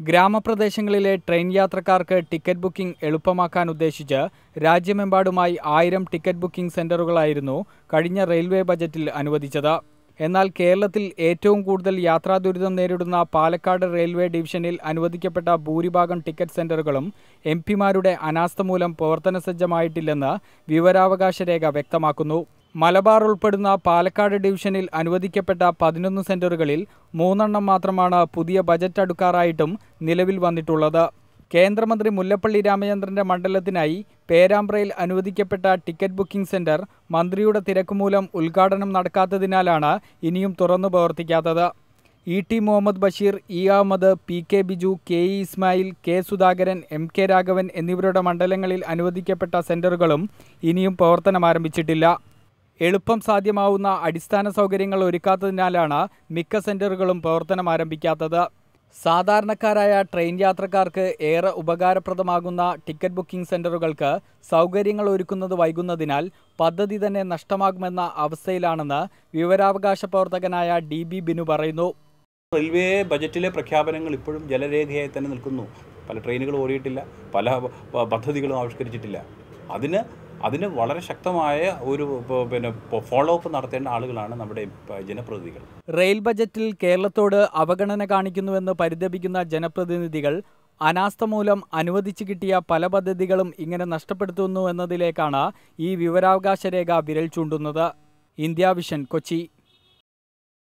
ഗ്രാമപ്രദേശങ്ങളിലെ ട്രെയിൻ യാത്രക്കാർക്ക് ticket booking എളുപ്പമാക്കാൻ ഉദ്ദേശിച്ച് രാജ്യമെമ്പാടുമായി ആയിരം ടിക്കറ്റ് ബുക്കിംഗ് സെന്ററുകളായിരുന്നു കഴിഞ്ഞ റെയിൽവേ ബജറ്റിൽ അനുവദിച്ചത്. എന്നാൽ കേരളത്തിൽ ഏറ്റവും കൂടുതൽ യാത്രാ ദുരിതം നേരിടുന്ന പാലക്കാട് റെയിൽവേ ഡിവിഷനിൽ അനുവദിക്കപ്പെട്ട ഭൂരിഭാഗം ടിക്കറ്റ് സെന്ററുകളും എം പിമാരുടെ അനാസ്ഥ മൂലം പ്രവർത്തനസജ്ജമായിട്ടില്ലെന്ന് വിവരാവകാശ രേഖ വ്യക്തമാക്കുന്നു. മലബാർ ഉൾപ്പെടുന്ന പാലക്കാട് ഡിവിഷനിൽ അനുവദിക്കപ്പെട്ട പതിനൊന്ന് സെന്ററുകളിൽ മൂന്നെണ്ണം മാത്രമാണ് പുതിയ ബജറ്റ് അടുക്കാറായിട്ടും നിലവിൽ വന്നിട്ടുള്ളത്. കേന്ദ്രമന്ത്രി മുല്ലപ്പള്ളി രാമചന്ദ്രന്റെ മണ്ഡലത്തിനായി പേരാമ്പ്രയിൽ അനുവദിക്കപ്പെട്ട ടിക്കറ്റ് ബുക്കിംഗ് സെന്റർ മന്ത്രിയുടെ തിരക്കുമൂലം ഉദ്ഘാടനം നടക്കാത്തതിനാലാണ് ഇനിയും തുറന്നു പ്രവർത്തിക്കാത്തത്. E T Muhammad Basheer E Ahammed P K Biju K E Ismail K Sudhakaran M K Raghavan എന്നിവരുടെ മണ്ഡലങ്ങളിൽ അനുവദിക്കപ്പെട്ട സെന്ററുകളും ഇനിയും പ്രവർത്തനം ആരംഭിച്ചിട്ടില്ല. എളുപ്പം സാധ്യമാവുന്ന അടിസ്ഥാന സൗകര്യങ്ങൾ ഒരുക്കാത്തതിനാലാണ് മിക്ക സെന്ററുകളും പ്രവർത്തനം ആരംഭിക്കാത്തത്. സാധാരണക്കാരായ ട്രെയിൻ യാത്രക്കാർക്ക് ഏറെ ഉപകാരപ്രദമാകുന്ന ടിക്കറ്റ് ബുക്കിംഗ് സെന്ററുകൾക്ക് സൗകര്യങ്ങൾ ഒരുക്കുന്നത് വൈകുന്നതിനാൽ പദ്ധതി തന്നെ നഷ്ടമാകുമെന്ന അവസ്ഥയിലാണെന്ന് വിവരാവകാശ പ്രവർത്തകനായ ഡി ബി ബിനു പറയുന്നു. റെയിൽവേ ബജറ്റിലെ പ്രഖ്യാപനങ്ങൾ ഇപ്പോഴും ജലരേഖയായി തന്നെ നിൽക്കുന്നു. പല ട്രെയിനുകൾ ഓടിയിട്ടില്ല പല പദ്ധതികളും ആവിഷ്കരിച്ചിട്ടില്ല. അതിന് അതിന് വളരെ ശക്തമായ ഒരു പിന്നെ ഫോളോ അപ്പ് നടത്തേണ്ട ആളുകളാണ് നമ്മുടെ ജനപ്രതിനിധികൾ. റെയിൽ ബജറ്റിൽ കേരളത്തോട് അവഗണന കാണിക്കുന്നുവെന്ന് പരിതപിക്കുന്ന ജനപ്രതിനിധികൾ അനാസ്ഥ മൂലം അനുവദിച്ചു കിട്ടിയ പല പദ്ധതികളും ഇങ്ങനെ നഷ്ടപ്പെടുത്തുന്നു എന്നതിലേക്കാണ് ഈ വിവരാവകാശ രേഖ വിരൽ ചൂണ്ടുന്നത്. India vision Kochi.